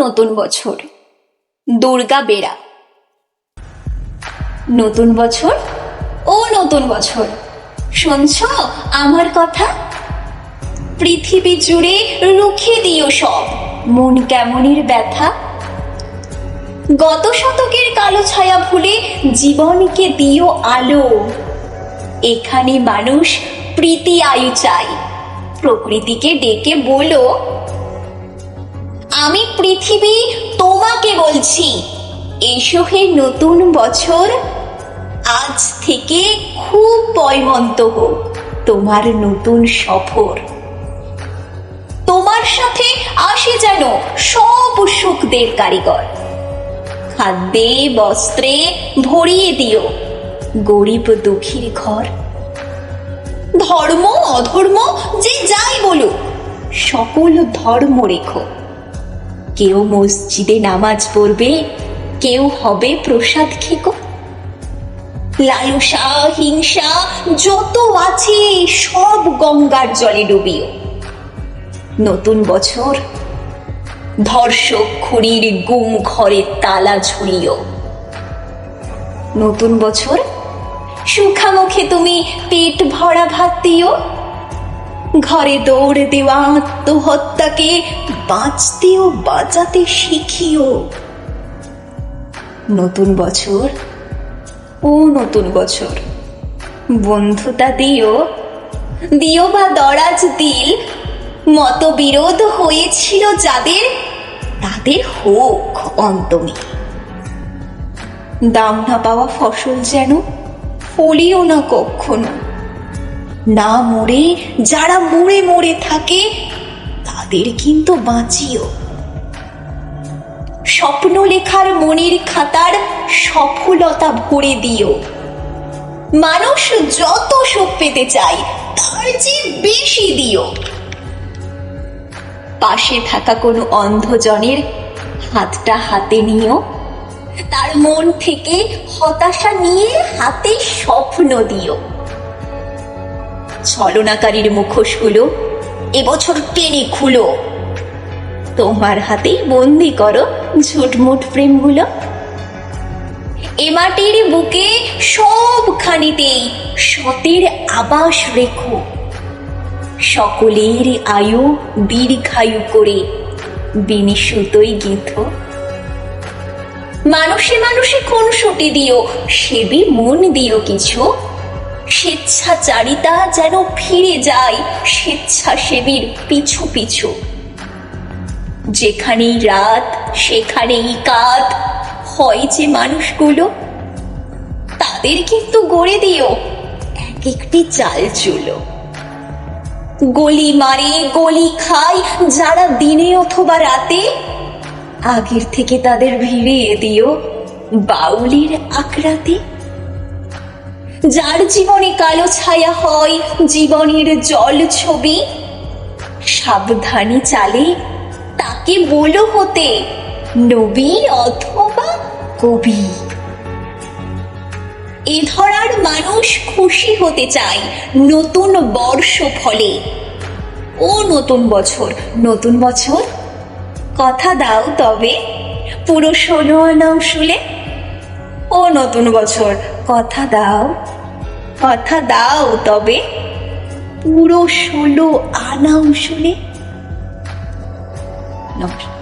নতুন বছর। দুর্গা বেড়া। নতুন বছর ও নতুন বছর। শুনছ আমার কথা? পৃথিবী জুড়ে রুখে দিও সব। মন কেমনের ব্যথা? গত শতকের কালো ছায়া ভুলে জীবনকে দিও আলো। এখানে মানুষ প্রীতি আয়ু চাই প্রকৃতিকে ডেকে বলো আমি পৃথিবী তোমাকে বলছি। এসো হে নতুন বছর। আজ থেকে খুব পয়মন্ত হোক তোমার নতুন সফর। তোমার সাথে আসে যেন সব সুখদের কারিগর। খাদ্যে, বস্ত্রে ভরিয়ে দিও, গরিব দুঃখীর ঘর। ধর্ম, অধর্ম, যে যাই বলুক, সকল ধর্ম রেখো। কেউ মসজিদে নামাজ পড়বে, কেউ হবে প্রসাদ খেকো। লালসা হিংসা, যত আছে সব গঙ্গার জলে ডুবিও। নতুন বছর, ধর্ষক খুঁড়ির গুম ঘরে তালা ঝুড়িও নতুন বছর, সুখামুখে তুমি পেট ভরা ভাত দিও। ঘরে দৌড়ে দেওয়া আত্মহত্যাকে বাঁচতে ও বাঁচাতে শিখিও। নতুন বছর, ও নতুন বছর। বন্ধুতা দিও দিও বা দরাজ দিল। মতবিরোধ হয়েছিল যাদের, তাদের হোক অন্তমে। দাম না পাওয়া ফসল যেন ফলিও না কখনো। না মরে, যারা মরে মরে থাকে তাদের কিন্তু বাঁচিও। স্বপ্ন লেখার মনের খাতার সফলতা ভরে দিও। মানুষ যত সুখ পেতে চায়, তার চেয়ে বেশি দিও। পাশে থাকা কোনো অন্ধজনের হাতটা হাতে নিও। তার মন থেকে হতাশা নিয়ে হাতে স্বপ্ন দিও। ছলনাকারীর মুখোশগুলো এবছর টেনে খুলো। তোমার হাতেই বন্দি করো ঝুটমুট প্রেমগুলো। এ মাটির বুকে সবখানিতেই সতের আবাস রেখো। সকলের আয়ু দীর্ঘায়ু করে বিনি গেঁথো মানুষে মানুষে কোন সটি দিও সেবি মন দিও কিছু। স্বেচ্ছাচারিতা যেন ফিরে যায় স্বেচ্ছাসেবীর পিছু পিছু। যেখানেই রাত, সেখানেই কাত। হয় যে মানুষগুলো, তাদের কিন্তু গড়ে দিও এক একটি চাল চুলো। গলি মারে, গলি খায় যারা দিনে অথবা রাতে, আগের থেকে তাদের ভিড়িয়ে দিও বাউলির আকড়াতে যার জীবনে কালো ছায়া হয়, জীবনের জল ছবি। সাবধানে চালে তাকে বলো হতে, নবী অথবা কবি। এ ধরার মানুষ খুশি হতে চায় নতুন বর্ষ ফলে। ও নতুন বছর নতুন বছর। কথা দাও তবে। পুরো ষোলো আনাও শুলে নতুন বছর। কথা দাও। কথা দাও তবে। পুরো ষোলো আনাও শুনে। নমস্কার।